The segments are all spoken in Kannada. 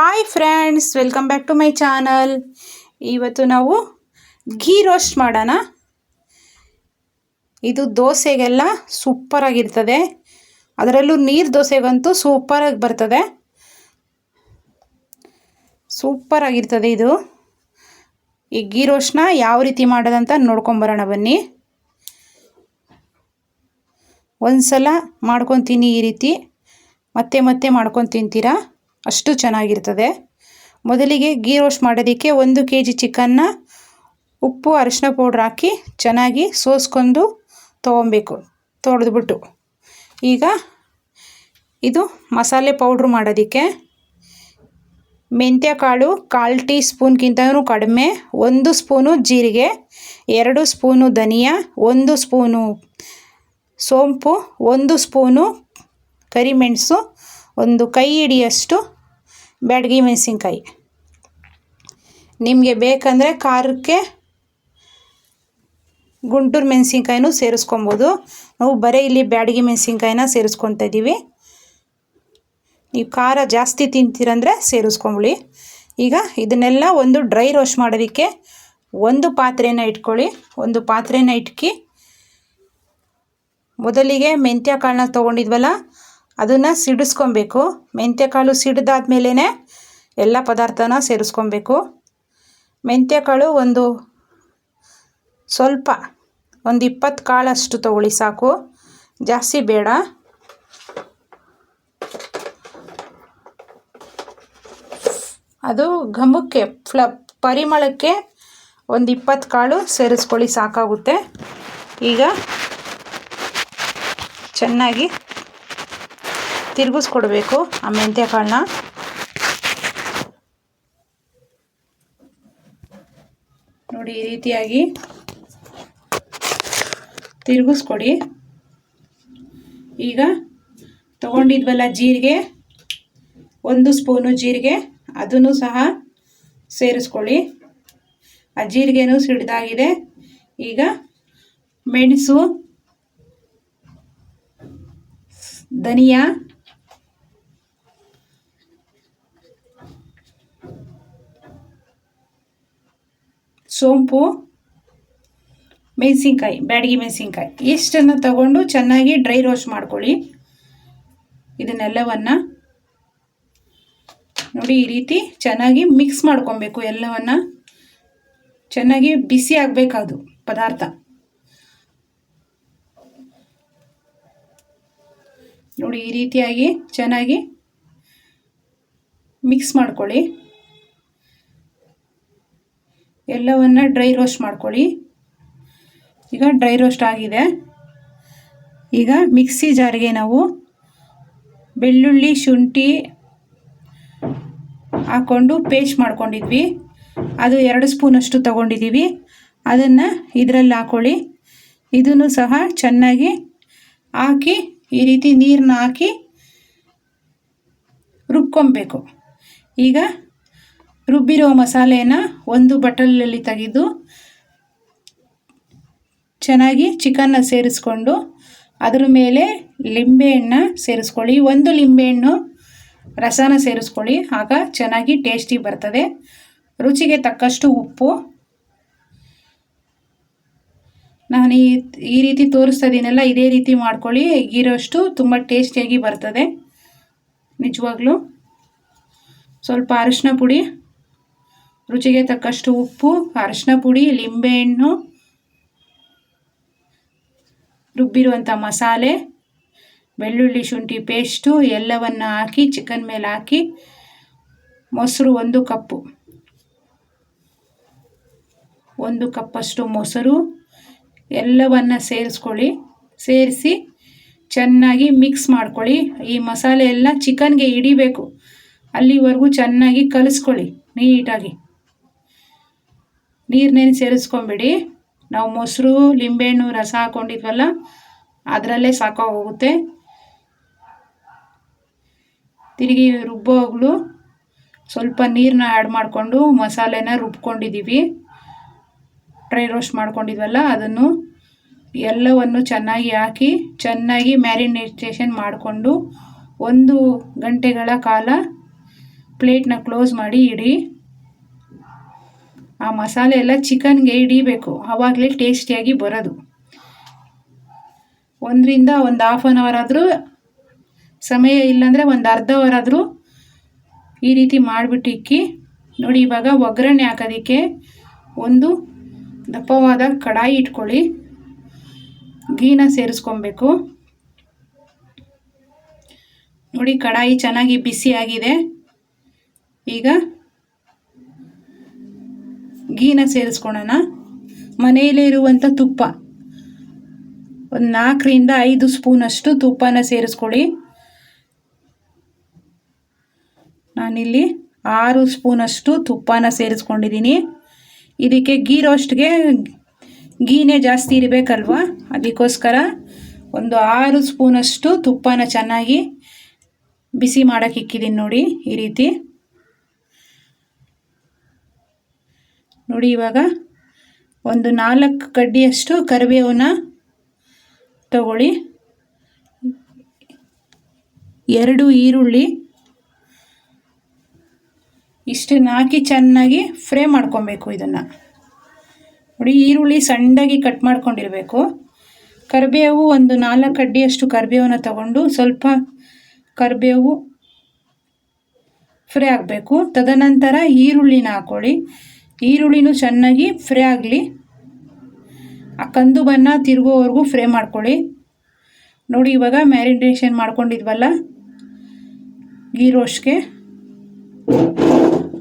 Hi friends welcome back to my channel ಇವತ್ತು ನಾವು ಘೀ ರೋಸ್ಟ್ ಮಾಡೋಣ. ಇದು ದೋಸೆಗೆಲ್ಲ ಸೂಪರಾಗಿರ್ತದೆ ಅದರಲ್ಲೂ ನೀರು ದೋಸೆಗಂತೂ ಸೂಪರಾಗಿ ಬರ್ತದೆ. ಸೂಪರಾಗಿರ್ತದೆ ಇದು. ಈ ಘೀ ರೋಸ್ಟ್ನ ಯಾವ ರೀತಿ ಮಾಡೋದಂತ ನೋಡ್ಕೊಂಬರೋಣ ಬನ್ನಿ. ಒಂದು ಸಲ ಮಾಡ್ಕೊತೀನಿ ಈ ರೀತಿ. ಮತ್ತೆ ಮತ್ತೆ ಮಾಡ್ಕೊಂಡು ತಿಂತೀರಾ? ಅಷ್ಟು ಚೆನ್ನಾಗಿರ್ತದೆ. ಮೊದಲಿಗೆ ಗೀ ರೋಸ್ಟ್ ಮಾಡೋದಕ್ಕೆ ಒಂದು ಕೆ ಜಿ ಚಿಕನ್ನ ಉಪ್ಪು ಅರಿಶಿನ ಪೌಡ್ರ್ ಹಾಕಿ ಚೆನ್ನಾಗಿ ಸೋಸ್ಕೊಂಡು ತೊಗೊಬೇಕು ತೊಳೆದ್ಬಿಟ್ಟು. ಈಗ ಇದು ಮಸಾಲೆ ಪೌಡ್ರ್ ಮಾಡೋದಕ್ಕೆ ಮೆಂತ್ಯ ಕಾಳು ಕಾಲು ಟೀ ಸ್ಪೂನ್ಗಿಂತಲೂ ಕಡಿಮೆ, ಒಂದು ಸ್ಪೂನು ಜೀರಿಗೆ, ಎರಡು ಸ್ಪೂನು ಧನಿಯಾ, ಒಂದು ಸ್ಪೂನು ಸೋಂಪು, ಒಂದು ಸ್ಪೂನು ಕರಿಮೆಣಸು, ಒಂದು ಕೈ ಹಿಡಿಯಷ್ಟು ಬ್ಯಾಡಗಿ ಮೆಣಸಿನ್ಕಾಯಿ. ನಿಮಗೆ ಬೇಕಂದರೆ ಖಾರಕ್ಕೆ ಗುಂಟೂರು ಮೆಣಸಿನ್ಕಾಯಿನೂ ಸೇರಿಸ್ಕೊಬೋದು. ನಾವು ಬರೀ ಇಲ್ಲಿ ಬ್ಯಾಡಗಿ ಮೆಣಸಿನ್ಕಾಯಿನ ಸೇರಿಸ್ಕೊತಾ ಇದ್ದೀವಿ. ನೀವು ಖಾರ ಜಾಸ್ತಿ ತಿಂತೀರಂದರೆ ಸೇರಿಸ್ಕೊಂಬಿಡಿ. ಈಗ ಇದನ್ನೆಲ್ಲ ಒಂದು ಡ್ರೈ ರೋಸ್ಟ್ ಮಾಡೋದಕ್ಕೆ ಒಂದು ಪಾತ್ರೆನ ಇಟ್ಕೊಳ್ಳಿ. ಒಂದು ಪಾತ್ರೆನ ಇಟ್ಕಿ ಮೊದಲಿಗೆ ಮೆಂತ್ಯ ಕಾಳನ್ನ ತೊಗೊಂಡಿದ್ವಲ್ಲ ಅದನ್ನು ಸಿಡಿಸ್ಕೊಬೇಕು. ಮೆಂತ್ಯಕಾಳು ಸಿಡಿದಾದ್ಮೇಲೆ ಎಲ್ಲ ಪದಾರ್ಥನ ಸೇರಿಸ್ಕೊಬೇಕು. ಮೆಂತ್ಯಕಾಳು ಒಂದು ಸ್ವಲ್ಪ, ಒಂದು ಇಪ್ಪತ್ತು ಕಾಳಷ್ಟು ತೊಗೊಳ್ಳಿ ಸಾಕು. ಜಾಸ್ತಿ ಬೇಡ. ಅದು ಘಮಕ್ಕೆ, ಫ್ಲ, ಪರಿಮಳಕ್ಕೆ ಒಂದು ಇಪ್ಪತ್ತು ಕಾಳು ಸೇರಿಸ್ಕೊಳ್ಳಿ ಸಾಕಾಗುತ್ತೆ. ಈಗ ಚೆನ್ನಾಗಿ ತಿರುಗಿಸ್ಕೊಡ್ಬೇಕು ಆ ಮೆಂತ್ಯ ಕಾಳನ್ನ ನೋಡಿ ಈ ರೀತಿಯಾಗಿ ತಿರುಗಿಸ್ಕೊಡಿ. ಈಗ ತಗೊಂಡಿದ್ವಲ್ಲ ಜೀರಿಗೆ, ಒಂದು ಸ್ಪೂನು ಜೀರಿಗೆ, ಅದನ್ನು ಸಹ ಸೇರಿಸ್ಕೊಳ್ಳಿ. ಆ ಜೀರಿಗೆನೂ ಸಿಡ್ದಾಗಿದೆ. ಈಗ ಮೆಣಸು, ಧನಿಯಾ ಸೋಂಪು, ಮೆಣಸಿನ್ಕಾಯಿ, ಬ್ಯಾಡಗಿ ಮೆಣಸಿನ್ಕಾಯಿ, ಇಷ್ಟನ್ನು ತಗೊಂಡು ಚೆನ್ನಾಗಿ ಡ್ರೈ ರೋಸ್ಟ್ ಮಾಡ್ಕೊಳ್ಳಿ. ಇದನ್ನೆಲ್ಲವನ್ನು ನೋಡಿ ಈ ರೀತಿ ಚೆನ್ನಾಗಿ ಮಿಕ್ಸ್ ಮಾಡ್ಕೊಬೇಕು ಎಲ್ಲವನ್ನು. ಚೆನ್ನಾಗಿ ಬಿಸಿ ಆಗಬೇಕದು ಪದಾರ್ಥ. ನೋಡಿ ಈ ರೀತಿಯಾಗಿ ಚೆನ್ನಾಗಿ ಮಿಕ್ಸ್ ಮಾಡ್ಕೊಳ್ಳಿ. ಎಲ್ಲವನ್ನು ಡ್ರೈ ರೋಸ್ಟ್ ಮಾಡ್ಕೊಳ್ಳಿ. ಈಗ ಡ್ರೈ ರೋಸ್ಟ್ ಆಗಿದೆ. ಈಗ ಮಿಕ್ಸಿ ಜಾರಿಗೆ ನಾವು ಬೆಳ್ಳುಳ್ಳಿ, ಶುಂಠಿ ಹಾಕ್ಕೊಂಡು ಪೇಸ್ಟ್ ಮಾಡ್ಕೊಂಡಿದ್ವಿ. ಅದು ಎರಡು ಸ್ಪೂನಷ್ಟು ತಗೊಂಡಿದ್ದೀವಿ. ಅದನ್ನು ಇದರಲ್ಲಿ ಹಾಕ್ಕೊಳ್ಳಿ ಇದನ್ನು ಸಹ ಚೆನ್ನಾಗಿ ಹಾಕಿ, ಈ ರೀತಿ ನೀರನ್ನ ಹಾಕಿ ರುಬ್ಕೊಬೇಕು. ಈಗ ರುಬ್ಬಿರೋ ಮಸಾಲೆಯನ್ನು ಒಂದು ಬಟಲಲ್ಲಿ ತೆಗೆದು ಚೆನ್ನಾಗಿ ಚಿಕನ್ನ ಸೇರಿಸ್ಕೊಂಡು ಅದರ ಮೇಲೆ ಲಿಂಬೆಹಣ್ಣ ಸೇರಿಸ್ಕೊಳ್ಳಿ. ಒಂದು ಲಿಂಬೆಹಣ್ಣು ರಸನ ಸೇರಿಸ್ಕೊಳ್ಳಿ. ಆಗ ಚೆನ್ನಾಗಿ ಟೇಸ್ಟಿ ಬರ್ತದೆ. ರುಚಿಗೆ ತಕ್ಕಷ್ಟು ಉಪ್ಪು. ನಾನು ಈ ಈ ರೀತಿ ತೋರಿಸ್ತಾ ಇದ್ದೀನಲ್ಲ ಇದೇ ರೀತಿ ಮಾಡ್ಕೊಳ್ಳಿ. ಈಗಿರೋಷ್ಟು ತುಂಬ ಟೇಸ್ಟಿಯಾಗಿ ಬರ್ತದೆ. ನಿಜವಾಗ್ಲೂ ಸ್ವಲ್ಪ ಅರಿಶಿನ ಪುಡಿ ರುಚಿಗೆ ತಕ್ಕಷ್ಟು ಉಪ್ಪು, ಅರಶಿನ ಪುಡಿ ಲಿಂಬೆಹಣ್ಣು ರುಬ್ಬಿರುವಂಥ ಮಸಾಲೆ, ಬೆಳ್ಳುಳ್ಳಿ ಶುಂಠಿ ಪೇಸ್ಟು, ಎಲ್ಲವನ್ನು ಹಾಕಿ, ಚಿಕನ್ ಮೇಲೆ ಹಾಕಿ, ಮೊಸರು ಒಂದು ಕಪ್ಪು. ಒಂದು ಕಪ್ಪಷ್ಟು ಮೊಸರು, ಎಲ್ಲವನ್ನು ಸೇರಿಸ್ಕೊಳ್ಳಿ. ಸೇರಿಸಿ ಚೆನ್ನಾಗಿ ಮಿಕ್ಸ್ ಮಾಡ್ಕೊಳ್ಳಿ. ಈ ಮಸಾಲೆ ಎಲ್ಲ ಚಿಕನ್ಗೆ ಹಿಡಿಬೇಕು. ಅಲ್ಲಿವರೆಗೂ ಚೆನ್ನಾಗಿ ಕಲಿಸ್ಕೊಳ್ಳಿ ನೀಟಾಗಿ. ನೀರನ್ನೇನು ಸೇರಿಸ್ಕೊಂಬಿಡಿ. ನಾವು ಮೊಸರು, ಲಿಂಬೆಹಣ್ಣು, ರಸ ಹಾಕ್ಕೊಂಡಿದ್ವಲ್ಲ ಅದರಲ್ಲೇ ಸಾಕಾಗೋಗುತ್ತೆ. ತಿರುಗಿ ರುಬ್ಬೋಗ್ಲು ಸ್ವಲ್ಪ ನೀರನ್ನ ಆ್ಯಡ್ ಮಾಡಿಕೊಂಡು ಮಸಾಲೆನ ರುಬ್ಕೊಂಡಿದ್ದೀವಿ ಡ್ರೈ ರೋಸ್ಟ್ ಮಾಡ್ಕೊಂಡಿದ್ವಲ್ಲ, ಅದನ್ನು ಎಲ್ಲವನ್ನು ಚೆನ್ನಾಗಿ ಹಾಕಿ, ಚೆನ್ನಾಗಿ ಮ್ಯಾರಿನೇಟೇಷನ್ ಮಾಡಿಕೊಂಡು ಒಂದು ಗಂಟೆಗಳ ಕಾಲ ಪ್ಲೇಟ್ನ ಕ್ಲೋಸ್ ಮಾಡಿ ಇಡಿ. ಆ ಮಸಾಲೆ ಎಲ್ಲ ಚಿಕನ್ಗೆ ಹಿಡಿಬೇಕು. ಆವಾಗಲೇ ಟೇಸ್ಟಿಯಾಗಿ ಬರೋದು. ಒಂದರಿಂದ ಒಂದು ಹಾಫ್ ಆನ್ ಅವರ್ ಆದರೂ ಸಮಯ ಇಲ್ಲಾಂದರೆ ಒಂದು ಅರ್ಧ ಅವರ್ ಆದರೂ ಈ ರೀತಿ ಮಾಡಿಬಿಟ್ಟು ಇಕ್ಕಿ. ನೋಡಿ, ಇವಾಗ ಒಗ್ಗರಣೆ ಹಾಕೋದಕ್ಕೆ ಒಂದು ದಪ್ಪವಾದ ಕಡಾಯಿ ಇಟ್ಕೊಳ್ಳಿ. ಗೀನ ಸೇರಿಸ್ಕೊಬೇಕು. ನೋಡಿ, ಕಡಾಯಿ ಚೆನ್ನಾಗಿ ಬಿಸಿ ಆಗಿದೆ. ಈಗ ಗೀನ ಸೇರಿಸ್ಕೊಳ್ಳೋಣ ಮನೆಯಲ್ಲೇ ಇರುವಂಥ ತುಪ್ಪ. ಒಂದು ನಾಲ್ಕರಿಂದ ಐದು ಸ್ಪೂನಷ್ಟು ತುಪ್ಪನ ಸೇರಿಸ್ಕೊಳ್ಳಿ. ನಾನಿಲ್ಲಿ ಆರು ಸ್ಪೂನಷ್ಟು ತುಪ್ಪನ ಸೇರಿಸ್ಕೊಂಡಿದ್ದೀನಿ. ಇದಕ್ಕೆ ಗೀ ರೋಸ್ಟ್ಗೆ ಗೀನೆ ಜಾಸ್ತಿ ಇರಬೇಕಲ್ವ? ಅದಕ್ಕೋಸ್ಕರ ಒಂದು ಆರು ಸ್ಪೂನಷ್ಟು ತುಪ್ಪನ ಚೆನ್ನಾಗಿ ಬಿಸಿ ಮಾಡೋಕೆ ಇಕ್ಕಿದ್ದೀನಿ ನೋಡಿ ಈ ರೀತಿ. ನೋಡಿ ಇವಾಗ ಒಂದು ನಾಲ್ಕು ಕಡ್ಡಿಯಷ್ಟು ಕರಿಬೇವನ್ನ ತಗೊಳ್ಳಿ. ಎರಡು ಈರುಳ್ಳಿ ಇಷ್ಟನ್ನು ಹಾಕಿ ಚೆನ್ನಾಗಿ ಫ್ರೈ ಮಾಡ್ಕೊಬೇಕು ಇದನ್ನು. ನೋಡಿ ಈರುಳ್ಳಿ ಸಣ್ಣಾಗಿ ಕಟ್ ಮಾಡ್ಕೊಂಡಿರಬೇಕು. ಕರಿಬೇವು ಒಂದು ನಾಲ್ಕು ಕಡ್ಡಿಯಷ್ಟು ಕರಿಬೇವನ್ನ ತಗೊಂಡು ಸ್ವಲ್ಪ ಕರಿಬೇವು ಫ್ರೈ ಆಗಬೇಕು. ತದನಂತರ ಈರುಳ್ಳಿನ ಹಾಕ್ಕೊಳ್ಳಿ ಈರುಳ್ಳಿನೂ ಚೆನ್ನಾಗಿ ಫ್ರೈ ಆಗಲಿ. ಆ ಕಂದು ಬಣ್ಣ ತಿರುಗೋವರೆಗೂ ಫ್ರೈ ಮಾಡ್ಕೊಳ್ಳಿ. ನೋಡಿ, ಇವಾಗ ಮ್ಯಾರಿನೇಷನ್ ಮಾಡ್ಕೊಂಡಿದ್ವಲ್ಲ? ಗೀ ರೋಸ್ಟ್ಗೆ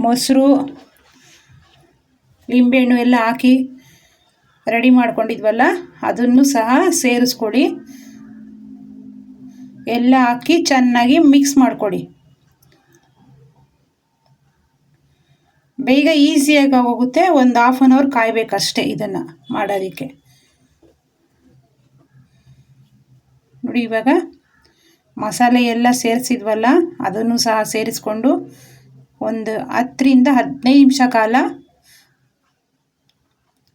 ಮೊಸರು ಲಿಂಬೆಹಣ್ಣು ಎಲ್ಲ ಹಾಕಿ ರೆಡಿ ಮಾಡ್ಕೊಂಡಿದ್ವಲ್ಲ, ಅದನ್ನು ಸಹ ಸೇರಿಸ್ಕೊಡಿ ಎಲ್ಲ ಹಾಕಿ ಚೆನ್ನಾಗಿ ಮಿಕ್ಸ್ ಮಾಡಿಕೊಡಿ ಬೇಗ ಈಸಿಯಾಗಿ ಆಗೋಗುತ್ತೆ, ಒಂದು ಹಾಫ್ ಆನ್ ಅವರ್ ಕಾಯಬೇಕಷ್ಟೇ ಇದನ್ನು ಮಾಡೋದಕ್ಕೆ ನೋಡಿ ಇವಾಗ ಮಸಾಲೆ ಎಲ್ಲ ಸೇರಿಸಿದ್ವಲ್ಲ, ಅದನ್ನು ಸಹ ಸೇರಿಸ್ಕೊಂಡು ಒಂದು ಹತ್ತರಿಂದ ಹದಿನೈದು ನಿಮಿಷ ಕಾಲ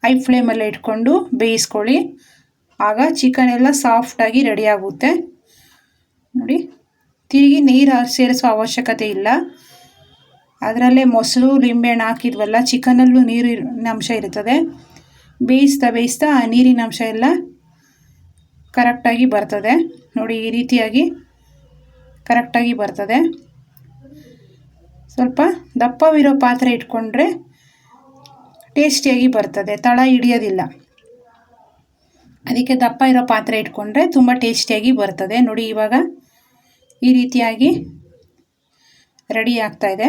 ಐ ಫ್ಲೇಮಲ್ಲಿ ಇಟ್ಕೊಂಡು ಬೇಯಿಸ್ಕೊಳ್ಳಿ. ಆಗ ಚಿಕನ್ ಎಲ್ಲ ಸಾಫ್ಟಾಗಿ ರೆಡಿಯಾಗುತ್ತೆ ನೋಡಿ, ತಿರುಗಿ ನೀರು ಸೇರಿಸೋ ಅವಶ್ಯಕತೆ ಇಲ್ಲ. ಅದರಲ್ಲೇ ಮೊಸರು ಲಿಂಬೆಹಣ್ಣು ಹಾಕಿದ್ವಲ್ಲ, ಚಿಕನಲ್ಲೂ ನೀರಿನ ಅಂಶ ಇರ್ತದೆ ಬೇಯಿಸ್ತಾ ಬೇಯಿಸ್ತಾ ಆ ನೀರಿನ ಅಂಶ ಎಲ್ಲ ಕರೆಕ್ಟಾಗಿ ಬರ್ತದೆ. ನೋಡಿ, ಈ ರೀತಿಯಾಗಿ ಕರೆಕ್ಟಾಗಿ ಬರ್ತದೆ. ಸ್ವಲ್ಪ ದಪ್ಪವಿರೋ ಪಾತ್ರೆ ಇಟ್ಕೊಂಡ್ರೆ ಟೇಸ್ಟಿಯಾಗಿ ಬರ್ತದೆ. ತಳ ಹಿಡಿಯೋದಿಲ್ಲ. ಅದಕ್ಕೆ ದಪ್ಪ ಇರೋ ಪಾತ್ರೆ ಇಟ್ಕೊಂಡ್ರೆ ತುಂಬ ಟೇಸ್ಟಿಯಾಗಿ ಬರ್ತದೆ. ನೋಡಿ, ಇವಾಗ ಈ ರೀತಿಯಾಗಿ ರೆಡಿ ಆಗ್ತಾಯಿದೆ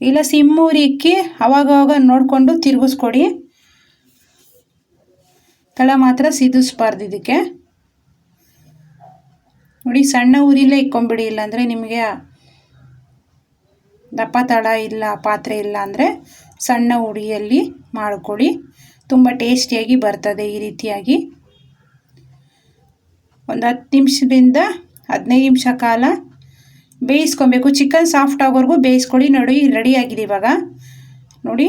ಇಲ್ಲ ಸಿಮ್ಮೂರಿಕ್ಕಿ ಅವಾಗವಾಗ ನೋಡಿಕೊಂಡು ತಿರುಗಿಸ್ಕೊಡಿ. ತಳ ಮಾತ್ರ ಸಿದಿಸ್ಬಾರ್ದು ಇದಕ್ಕೆ. ನೋಡಿ, ಸಣ್ಣ ಊರಿಲೇ ಇಕ್ಕೊಂಬಿಡಿ ಇಲ್ಲಾಂದರೆ ನಿಮಗೆ ದಪ್ಪ ತಳ ಇಲ್ಲ, ಪಾತ್ರೆ ಇಲ್ಲ ಅಂದರೆ ಸಣ್ಣ ಉಡಿಯಲ್ಲಿ ಮಾಡಿಕೊಡಿ ತುಂಬ ಟೇಸ್ಟಿಯಾಗಿ ಬರ್ತದೆ ಈ ರೀತಿಯಾಗಿ. ಒಂದು ಹತ್ತು ನಿಮಿಷದಿಂದ ಹದಿನೈದು ನಿಮಿಷ ಕಾಲ ಬೇಯಿಸ್ಕೊಬೇಕು. ಚಿಕನ್ ಸಾಫ್ಟ್ ಆಗೋವರೆಗೂ ಬೇಯಿಸ್ಕೊಳ್ಳಿ. ನೋಡಿ ರೆಡಿಯಾಗಿದೆ ಇವಾಗ. ನೋಡಿ.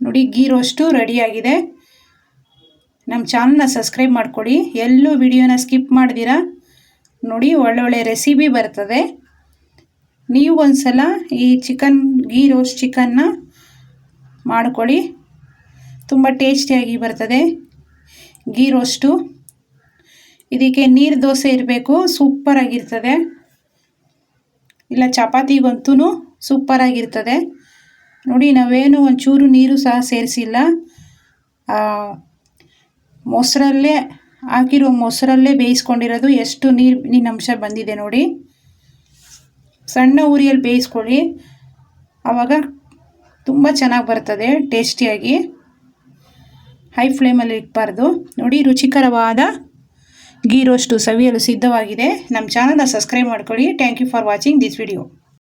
ನೋಡಿ ಗೀ ರೋಸ್ಟು ರೆಡಿಯಾಗಿದೆ ನಮ್ಮ ಚಾನಲ್ನ ಸಬ್ಸ್ಕ್ರೈಬ್ ಮಾಡ್ಕೊಳ್ಳಿ. ಎಲ್ಲೂ ವಿಡಿಯೋನ ಸ್ಕಿಪ್ ಮಾಡ್ದಿರಾ? ನೋಡಿ, ಒಳ್ಳೊಳ್ಳೆ ರೆಸಿಪಿ ಬರ್ತದೆ. ನೀವು ಒಂದು ಸಲ ಈ ಚಿಕನ್ ಗೀ ರೋಸ್ಟ್ ಚಿಕನ್ನ ಮಾಡ್ಕೊಳ್ಳಿ. ತುಂಬ ಟೇಸ್ಟಿಯಾಗಿ ಬರ್ತದೆ. ಗೀ ರೋಸ್ಟು ಇದಕ್ಕೆ ನೀರು ದೋಸೆ ಇರಬೇಕು ಸೂಪರಾಗಿರ್ತದೆ ಇಲ್ಲ ಚಪಾತಿಗಂತೂ ಸೂಪರಾಗಿರ್ತದೆ ನೋಡಿ, ನಾವೇನು ಒಂಚೂರು ನೀರು ಸಹ ಸೇರಿಸಿಲ್ಲ. ಮೊಸರಲ್ಲೇ, ಹಾಕಿರೋ ಮೊಸರಲ್ಲೇ ಬೇಯಿಸ್ಕೊಂಡಿರೋದು ಎಷ್ಟು ನೀರಿನ ಅಂಶ ಬಂದಿದೆ ನೋಡಿ. ಸಣ್ಣ ಉರಿಯಲ್ಲಿ ಬೇಯಿಸ್ಕೊಳ್ಳಿ. ಆವಾಗ ತುಂಬ ಚೆನ್ನಾಗಿ ಬರ್ತದೆ, ಟೇಸ್ಟಿಯಾಗಿ. ಹೈ ಫ್ಲೇಮಲ್ಲಿ ಇಟ್ಬಾರ್ದು. ನೋಡಿ, ರುಚಿಕರವಾದ ಗೀ ರೋಸ್ಟು ಸವಿಯಲು ಸಿದ್ಧವಾಗಿದೆ. ನಮ್ಮ ಚಾನಲ್ನ ಸಬ್ಸ್ಕ್ರೈಬ್ ಮಾಡ್ಕೊಳ್ಳಿ. Thank you for watching this video